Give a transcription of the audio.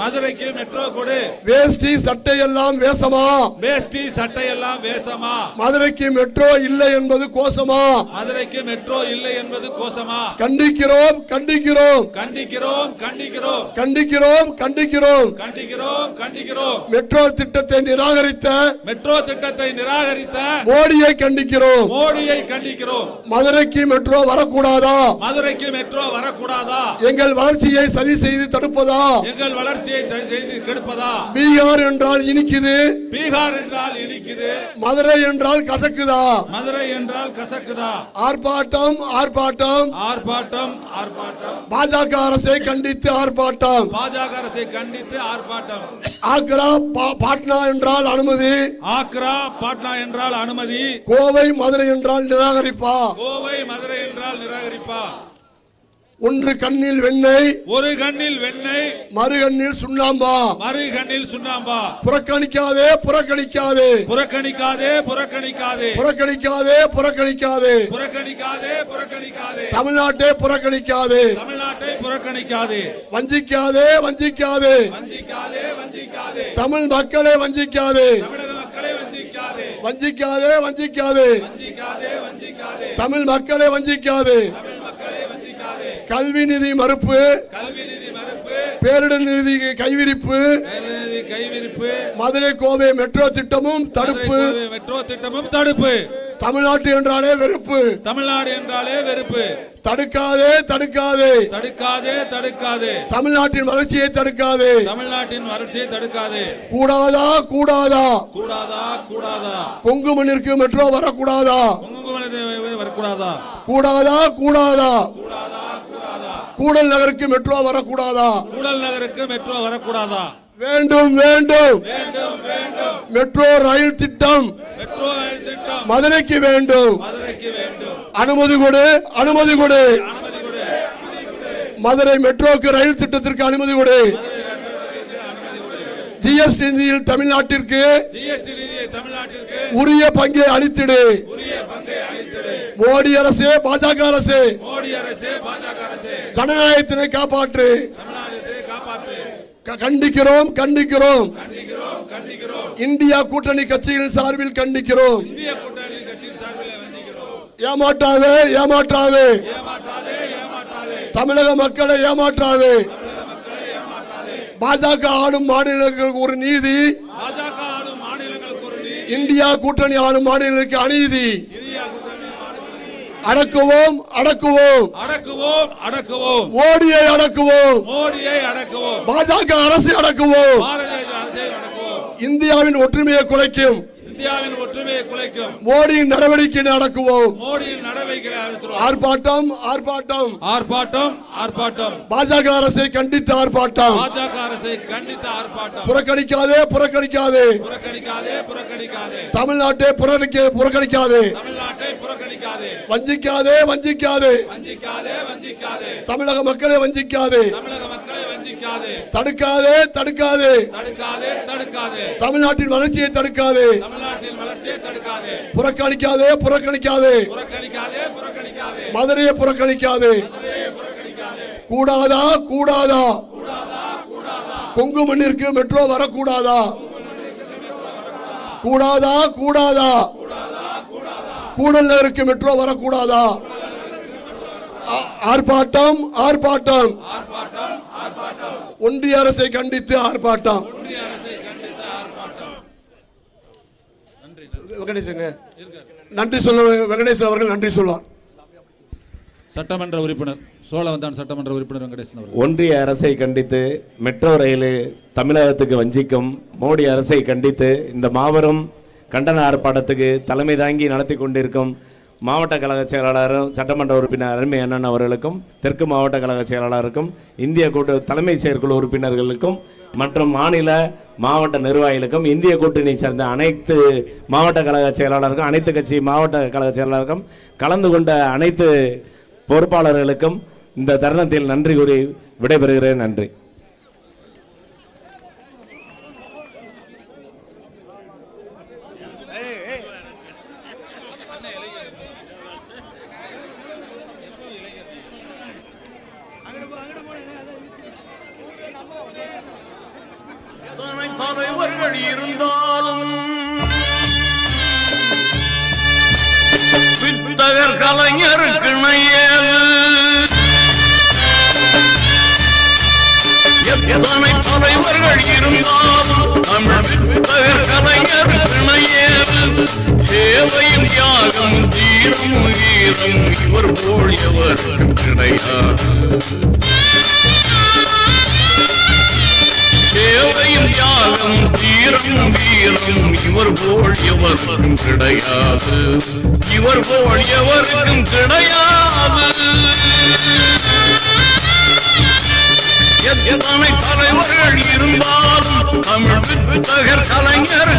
மதுரைக்கு மெட்ரோ கொடு. வேஷ்டி சட்டை எல்லாம் வேஷமா? வேஷ்டி சட்டையெல்லாம் வேஷமா? மதுரைக்கு மெட்ரோ இல்லை என்பது கோசமா மதுரைக்கு மெட்ரோ இல்லை என்பது கோசமா கண்டிக்கிறோம் கண்டிக்கிறோம். கண்டிக்கிறோம் கண்டிக்கிறோம். கண்டிக்கிறோம் கண்டிக்கிறோம். கண்டிக்கிறோம் கண்டிக்கிறோம். மெட்ரோ திட்டத்தை நிராகரித்த மெட்ரோ திட்டத்தை நிராகரித்த மோடியை கண்டிக்கிறோம். மோடியை கண்டிக்கிறோம். மதுரைக்கு மெட்ரோ வரக்கூடாதா? மதுரைக்கு மெட்ரோ வரக்கூடாதா? எங்கள் வளர்ச்சியை சதி செய்து தடுப்பதா? எங்கள் வளர்ச்சியை செய்து கெடுப்பதா? பீகார் என்றால் இனிக்குது. பீகார் என்றால் இனிக்குது. மதுரை என்றால் கசக்குதா? மதுரை என்றால் கசக்குதா? ஆர்ப்பாட்டம் ஆர்ப்பாட்டம். ஆர்ப்பாட்டம் ஆர்ப்பாட்டம். பாஜக அரசை கண்டித்து ஆர்ப்பாட்டம். பாஜக அரசை கண்டித்து ஆர்ப்பாட்டம். ஆக்ரா பாட்னா என்றால் அனுமதி. ஆக்ரா பாட்னா என்றால் அனுமதி. கோவை மதுரை என்றால் நிராகரிப்பா. கோவை மதுரை என்றால் நிராகரிப்பா. ஒன்று கண்ணில் வெண்ணெய் ஒரு கண்ணில் வெண்ணெய் மறு கண்ணில் சுண்ணாம்பா. மறு கண்ணில் சுண்ணாம்பா. புறக்கணிக்காதே புறக்கணிக்காதே. புறக்கணிக்காதே புறக்கணிக்காதே. புறக்கணிக்காதே புறக்கணிக்காதே. புறக்கணிக்காதே புறக்கணிக்காதே. தமிழ்நாட்டை புறக்கணிக்காதே. தமிழ்நாட்டை புறக்கணிக்காதே. வஞ்சிக்காதே வஞ்சிக்காதே. வஞ்சிக்காதே வஞ்சிக்காதே. தமிழ் மக்களை வஞ்சிக்காதே. தமிழக மக்களை வஞ்சிக்காதே. வஞ்சிக்காதே வஞ்சிக்காதே. தமிழ் மக்களை வஞ்சிக்காதே. கல்வி நிதி மறுப்பு. கல்வி நிதி மறுப்பு. பேரிடர் நிதி கைவிரிப்பு. கைவிரிப்பு. மதுரை கோவை மெட்ரோ திட்டமும் தடுப்பு. மெட்ரோ திட்டமும் தடுப்பு. தமிழ்நாட்டு என்றாலே வெறுப்பு. தமிழ்நாடு என்றாலே வெறுப்பு. தடுக்காதே தடுக்காதே. தடுக்காதே தடுக்காதே. தமிழ்நாட்டின் வளர்ச்சியை தடுக்காதே. தமிழ்நாட்டின் வறட்சியை தடுக்காதே. கூடாதா கூடாதா? கூடாதா கூடாதா? கொங்கு மண்ணிற்கு மெட்ரோ வரக்கூடாதா? குங்கும வரக்கூடாதா? கூடாதா கூடாதா கூடாதா கூடாதா? கூடல் நகருக்கு மெட்ரோ வரக்கூடாதா? கூடல் நகருக்கு மெட்ரோ வரக்கூடாதா? வேண்டும் வேண்டும். மெட்ரோ ரயில் திட்டம் மெட்ரோ ரயில் திட்டம். மதுரைக்கு வேண்டும். அனுமதி கொடு அனுமதி கொடு. மதுரை மெட்ரோக்கு ரயில் திட்டத்திற்கு அனுமதி கொடு. ஜிஎஸ்டி நிதியில் தமிழ்நாட்டிற்கு உரிய பங்கை அளித்திடு. மோடி அரசே பாஜக அரசே. மோடி அரசே பாஜக அரசே. ஜனநாயகத்தினை காப்பாற்று. காப்பாற்று. கண்டிக்கிறோம் கண்டிக்கிறோம். இந்தியா கூட்டணி கட்சிகளின் சார்பில் கண்டிக்கிறோம். ஏமாற்றாதே ஏமாற்றாதே. தமிழக மக்களை ஏமாற்றாதே. பாஜக ஆளும் மாநிலங்களுக்கு ஒரு நீதி. பாஜக ஆளும் மாநிலங்களுக்கு ஒரு நீதி. இந்தியா கூட்டணி ஆளும் மாநிலங்களுக்கு அநீதி. அடக்குவோம் அடக்குவோம். அடக்குவோம் அடக்குவோம். மோடியை அடக்குவோம். மோடியை அடக்குவோம். பாஜக அரசை அடக்குவோம். இந்தியாவின் ஒற்றுமையை குலைக்கும். இந்தியாவின் ஒற்றுமையை குலைக்கும். மோடியின் நடவடிக்கையை அடக்குவோம் மோடியின் அழுத்துறோம் ஆர்ப்பாட்டம் ஆர்ப்பாட்டம். ஆர்ப்பாட்டம் ஆர்ப்பாட்டம். பாஜக அரசை கண்டித்து ஆர்ப்பாட்டம். பாஜக அரசை கண்டித்த ஆர்ப்பாட்டம். புறக்கணிக்காதே புறக்கணிக்காதே. புறக்கணிக்காதே புறக்கணிக்காதே. தமிழ்நாட்டை புறக்கணிக்க புறக்கணிக்காதே. தமிழ்நாட்டை புறக்கணிக்காதே. வஞ்சிக்காதே வஞ்சிக்காதே. வஞ்சிக்காதே வஞ்சிக்காதே. தமிழக மக்களை வஞ்சிக்காதே. தமிழக மக்களை வஞ்சிக்காதே. தடுக்காதே தடுக்காதே. தடுக்காதே தடுக்காதே. தமிழ்நாட்டின் வளர்ச்சியை தடுக்காதே. தமிழ்நாட்டின் வளர்ச்சியை தடுக்காதே. புறக்கணிக்காதே புறக்கணிக்காதே. புறக்கணிக்காதே புறக்கணிக்காதே. மதுரையை புறக்கணிக்காதே. கூடாதா கூடாதா? கொங்கு மண்ணிற்கு மெட்ரோ வரக்கூடாதா? கூடாதா கூடாதா? கூடல் நகருக்கு மெட்ரோ வரக்கூடாதா? ஆ- ஆர்ப்பாட்டம் ஆர்ப்பாட்டம். ஒன்றிய அரசை கண்டித்து ஆர்ப்பாட்டம். நன்றி சொல்ல வெங்கடேசன் அவர்கள் நன்றி சொல்வார். சட்டமன்ற உறுப்பினர் சோழவந்தான் சட்டமன்ற உறுப்பினர் வெங்கடேசன் அவர்கள். ஒன்றிய அரசை கண்டித்து மெட்ரோ ரயில் தமிழகத்துக்கு வஞ்சிக்கும் மோடி அரசை கண்டித்து இந்த மாபெரும் கண்டன ஆர்ப்பாட்டத்துக்கு தலைமை தாங்கி நடத்தி கொண்டிருக்கும் மாவட்ட கழக செயலாளரும் சட்டமன்ற உறுப்பினர் அருமை அண்ணன் அவர்களுக்கும் தெற்கு மாவட்ட கழக செயலாளருக்கும் இந்திய கூட்டு தலைமை செயற்குழு உறுப்பினர்களுக்கும் மற்றும் மாநில மாவட்ட நிர்வாகிகளுக்கும் இந்திய கூட்டணி சேர்ந்த அனைத்து மாவட்ட கழக செயலாளருக்கும் அனைத்து கட்சி மாவட்ட கழக செயலாளருக்கும் கலந்து கொண்ட அனைத்து பொறுப்பாளர்களுக்கும் இந்த தருணத்தில் நன்றி கூறி விடைபெறுகிறேன். நன்றி. தலைவர்கள் இருந்தாலும் வித்தகர் கலைஞருக்கு இணையது எத்தனை தலைவர்கள் இருந்தாலும் தமிழ் வித்தகர் கலைஞருக்கு இணையது சேவையும் தியாகம் தீரம் வீரம் இவர் போல் எவர் கிடையாது. சேவையும் யாகம் தீரம் வீரம். இவர் போல் எவருக்கும் கிடையாது. இவர் போல் எவருக்கும் கிடையாது. எத்தனை தலைவர்கள் இருந்தாலும் தமிழ் தகர் கலைஞர்